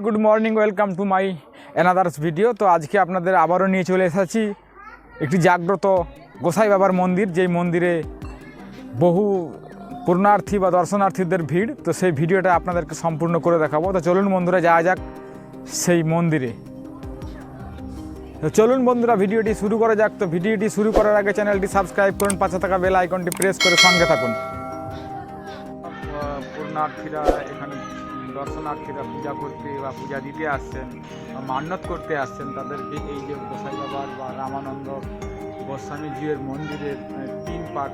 Good morning welcome to my another's video তো আজকে আপনাদের আবারও নিয়ে চলে এসেছি একটি জাগ্রত গোসাই বাবার মন্দির, যেই মন্দিরে বহু পূর্ণার্থী বা দর্শনার্থীদের ভিড়। তো সেই ভিডিওটা আপনাদেরকে সম্পূর্ণ করে দেখাবো। তো চলুন বন্ধুরা, যাওয়া যাক সেই মন্দিরে। তো চলুন বন্ধুরা, ভিডিওটি শুরু করা যাক। তো ভিডিওটি শুরু করার আগে চ্যানেলটি সাবস্ক্রাইব করুন, পাশে থাকা বেল আইকনটি প্রেস করে সঙ্গে থাকুন। পূর্ণার্থীরা এখানে দর্শনার্থীরা পূজা করতে বা পূজা দিতে আসছেন বা মান্যত করতে আসছেন তাদেরকে এই যে গোসাই বাবার বা রামানন্দ গোস্বামীজির মন্দিরের তিন পাক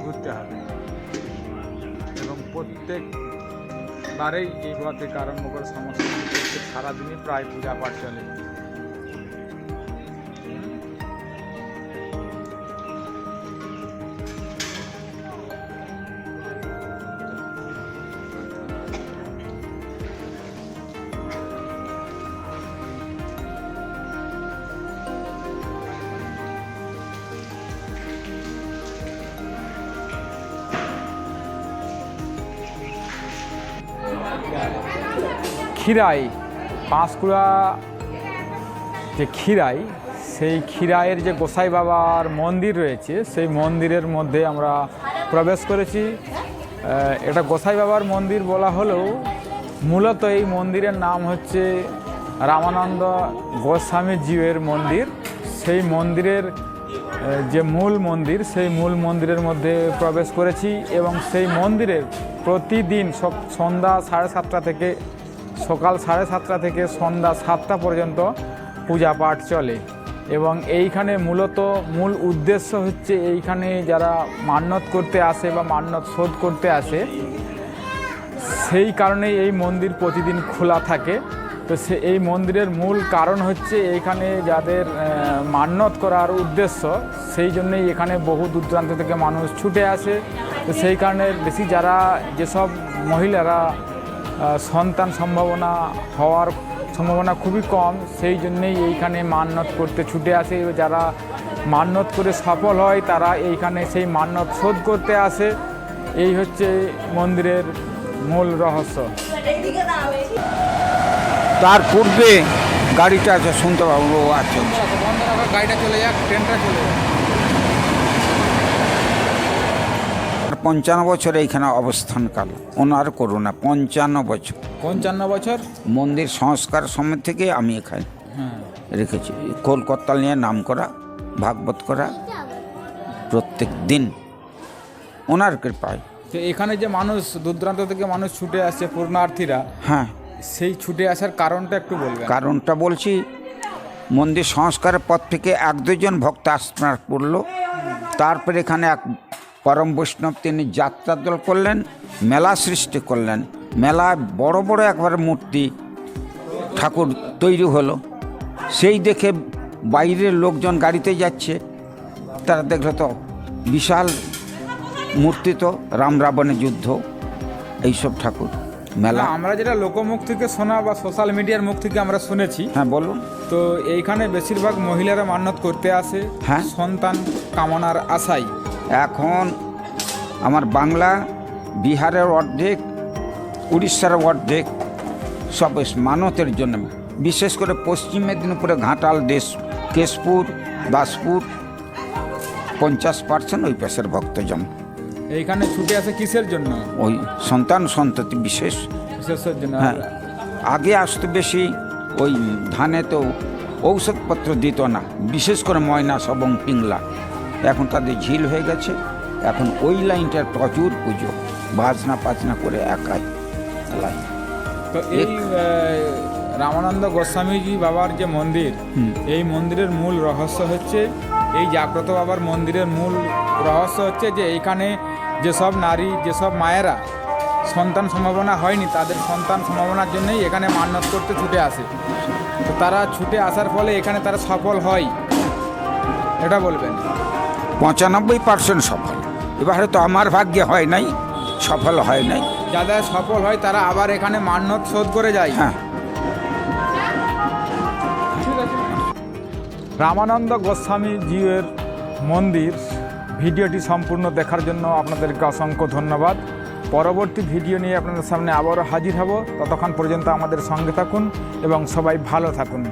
ঘুরতে হবে। এবং প্রত্যেক বারেই এই ঘর কারণ করে সমস্ত সারাদিনই প্রায় পূজা পাঠ চলে। ক্ষীরাই, পাঁশকুড়া যে ক্ষীরাই, সেই ক্ষীরাইয়ের যে গোসাই বাবার মন্দির রয়েছে, সেই মন্দিরের মধ্যে আমরা প্রবেশ করেছি। এটা গোসাই বাবার মন্দির বলা হলেও মূলত এই মন্দিরের নাম হচ্ছে রামানন্দ গোস্বামী মন্দির। সেই মন্দিরের যে মূল মন্দির, সেই মূল মন্দিরের মধ্যে প্রবেশ করেছি এবং সেই মন্দিরের প্রতিদিন সন্ধ্যা সাড়ে সাতটা থেকে সকাল সাড়ে সাতটা থেকে সন্ধ্যা সাতটা পর্যন্ত পূজা পাঠ চলে। এবং এইখানে মূলত মূল উদ্দেশ্য হচ্ছে এইখানে যারা মান্যত করতে আসে বা মান্যত শোধ করতে আসে, সেই কারণেই এই মন্দির প্রতিদিন খোলা থাকে। তো সে, এই মন্দিরের মূল কারণ হচ্ছে এইখানে যাদের মান্যত করার উদ্দেশ্য সেই জন্যই এখানে বহু দূর দূরান্ত থেকে মানুষ ছুটে আসে। তো সেই কারণে বেশি যারা যেসব মহিলারা সন্তান সম্ভাবনা হওয়ার সম্ভাবনা খুবই কম সেই জন্যেই এইখানে মান্যত করতে ছুটে আসে। এবং যারা মান্যত করে সফল হয় তারা এইখানে সেই মান্যত শোধ করতে আসে। এই হচ্ছে মন্দিরের মূল রহস্য। তার পূর্বে গাড়িটা আছে শুনতে পাবো ও আছে। গাড়িটা চলে যাক ট্রেনটা চলে যাক। পঞ্চান্ন বছর এইখানে অবস্থানকাল ওনার করোনা পঞ্চান্ন বছর। পঞ্চান্ন বছর? মন্দির সংস্কার সময় থেকে আমি এখানে হ্যাঁ। রেখেছি। কলকাতা নিয়ে নাম করা ভাগবত করা প্রত্যেক দিন ওনার কৃপায়। তো এখানে যে মানুষ দূর দূরান্ত থেকে মানুষ ছুটে আসছে পূর্ণার্থীরা হ্যাঁ। সেই ছুটে আসার কারণটা একটু বলবেন? কারণটা বলছি, মন্দির সংস্কারের পর থেকে এক দুজন ভক্ত আসনার করল। তারপরে এখানে এক পরম বৈষ্ণব তিনি যাত্রা দল করলেন, মেলা সৃষ্টি করলেন। মেলায় বড় বড় একবার মূর্তি ঠাকুর তৈরি হলো। সেই দেখে বাইরের লোকজন গাড়িতে যাচ্ছে। তারা দেখল তো বিশাল মূর্তি তো, রাম রাবণের যুদ্ধ, এইসব ঠাকুর। মেলা। আমরা যেটা লোকমুখ থেকে শোনা বা সোশ্যাল মিডিয়ার মুখ থেকে আমরা শুনেছি হ্যাঁ বলুন। তো এইখানে বেশিরভাগ মহিলারা মান্যত করতে আসে হ্যাঁ। সন্তান কামনার আশাই এখন আমার বাংলা বিহারের অর্ধেক উড়িষ্যার অর্ধেক সব মানতের জন্য বিশেষ করে পশ্চিম মেদিনীপুরে ঘাটাল দেশ কেশপুর দাসপুর পঞ্চাশ পার্সেন্ট ওই পেশের ভক্তজন। এইখানে ছুটে আসে কিসের জন্য? ওই সন্তান সন্ততি বিশেষ। বিশেষের জন্য। হ্যাঁ আগে আসতো বেশি ওই ধানে তো ঔষধপত্র দিত না বিশেষ করে ময়নাস এবং পিংলা। এখন তাদের ঝিল হয়ে গেছে এখন ওই লাইনটার প্রচুর পুজো বাজনা পাজনা করে একাই লাইন। তো এই রামানন্দ গোস্বামীজি বাবার যে মন্দির এই মন্দিরের মূল রহস্য হচ্ছে এই জাগ্রত বাবার মন্দিরের মূল রহস্য হচ্ছে যে এইখানে যেসব নারী যেসব মায়েরা সন্তান সম্ভাবনা হয়নি তাদের সন্তান সম্ভাবনার জন্যই এখানে মান্যত করতে ছুটে আসে। তো তারা ছুটে আসার ফলে এখানে তারা সফল হয়। এটা বলবেন। পঁচানব্বই পার্সেন্ট সফল। এবারে তো আমার ভাগ্যে হয় নাই সফল হয় নাই। যাদের সফল হয় তারা আবার এখানে মান্যত শোধ করে যায়। হ্যাঁ। রামানন্দ গোস্বামী জিউয়ের মন্দির ভিডিওটি সম্পূর্ণ দেখার জন্য আপনাদেরকে অসংখ্য ধন্যবাদ। পরবর্তী ভিডিও নিয়ে আপনাদের সামনে আবারও হাজির হব। ততক্ষণ পর্যন্ত আমাদের সঙ্গে থাকুন এবং সবাই ভালো থাকুন।